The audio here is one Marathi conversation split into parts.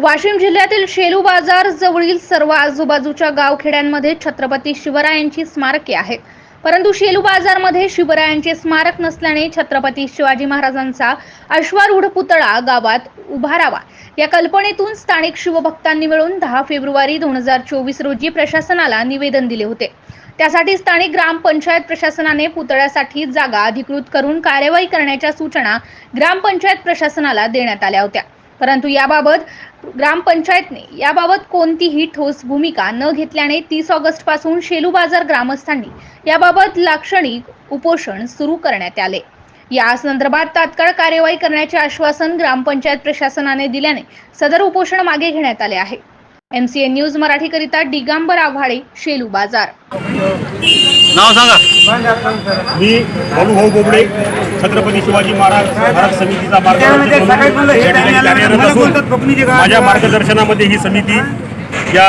वाशिम जिल्ह्यातील शेलू बाजार जवळील सर्व आजूबाजूच्या गावखेड्यांमध्ये छत्रपती शिवरायांची स्मारके आहेत. परंतु शेलू बाजारमध्ये शिवरायांचे स्मारक नसल्याने छत्रपती शिवाजी महाराजांचा अश्वारूढ पुतळा गावात उभारावा. या कल्पनेतून स्थानिक शिवभक्तांनी मिळून दहा फेब्रुवारी दोन हजार चोवीस रोजी प्रशासनाला निवेदन दिले होते. त्यासाठी स्थानिक ग्रामपंचायत प्रशासनाने पुतळ्यासाठी जागा अधिकृत करून कार्यवाही करण्याच्या सूचना ग्रामपंचायत प्रशासनाला देण्यात आल्या होत्या. परंतु याबाबत ग्रामपंचायतने याबाबत कोणतीही ठोस भूमिका न घेतल्याने तीस ऑगस्टपासून शेलू बाजार ग्रामस्थांनी याबाबत लाक्षणिक उपोषण सुरू करण्यात आले. या संदर्भात तात्काळ कार्यवाही करण्याचे आश्वासन ग्रामपंचायत प्रशासनाने दिल्याने सदर उपोषण मागे घेण्यात आले आहे. एमसीएन न्यूज मराठीकरिता दिगंबर आव्हाडे शेलू बाजार. नाव सांगा. मी भाऊ बोबडे. छत्रपती शिवाजी महाराज स्मारक समितीचा मार्गदर्शक असून माझ्या मार्गदर्शनामध्ये ही समिती या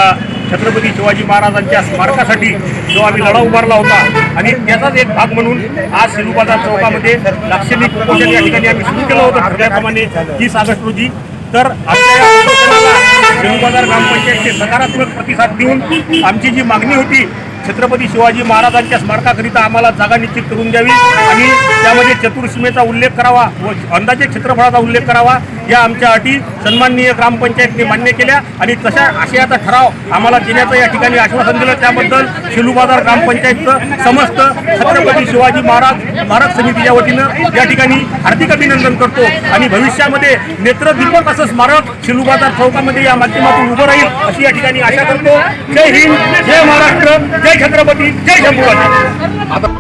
छत्रपती शिवाजी महाराजांच्या स्मारकासाठी जो आम्ही लढा उभारला होता आणि त्याचाच एक भाग म्हणून आज शेलू बाजार चौकामध्ये लाक्षणिक उपोषण या ठिकाणी आम्ही सुरू केलं होतं ठरल्याप्रमाणे तीस ऑगस्ट रोजी तर आमच्या या उपोषणाला शेलू बाजार ग्रामपंचायतचे सकारात्मक प्रतिसाद देऊन आमची जी मागणी होती छत्रपती शिवाजी महाराजांच्या स्मारकाकरिता आम्हाला जागा निश्चित करून द्यावी आणि त्यामध्ये चतुर्सीमेचा उल्लेख करावा व अंदाजे क्षेत्रफळाचा उल्लेख करावा या आमच्या अटी सन्माननीय ग्रामपंचायतने मान्य केल्या आणि तशा आशयाचा ठराव आम्हाला देण्याचं या ठिकाणी आश्वासन दिलं. त्याबद्दल शेलू बाजार ग्रामपंचायतचं समस्त छत्रपती शिवाजी महाराज स्मारक समितीच्या वतीनं या ठिकाणी हार्दिक अभिनंदन करतो. आणि भविष्यामध्ये नेत्रदीपक असं स्मारक शिलू बाजार चौकामध्ये या माध्यमातून उभं राहील अशी या ठिकाणी आशा करतो. जय हिंद जय महाराज छत्रपती जय शंभूराज आता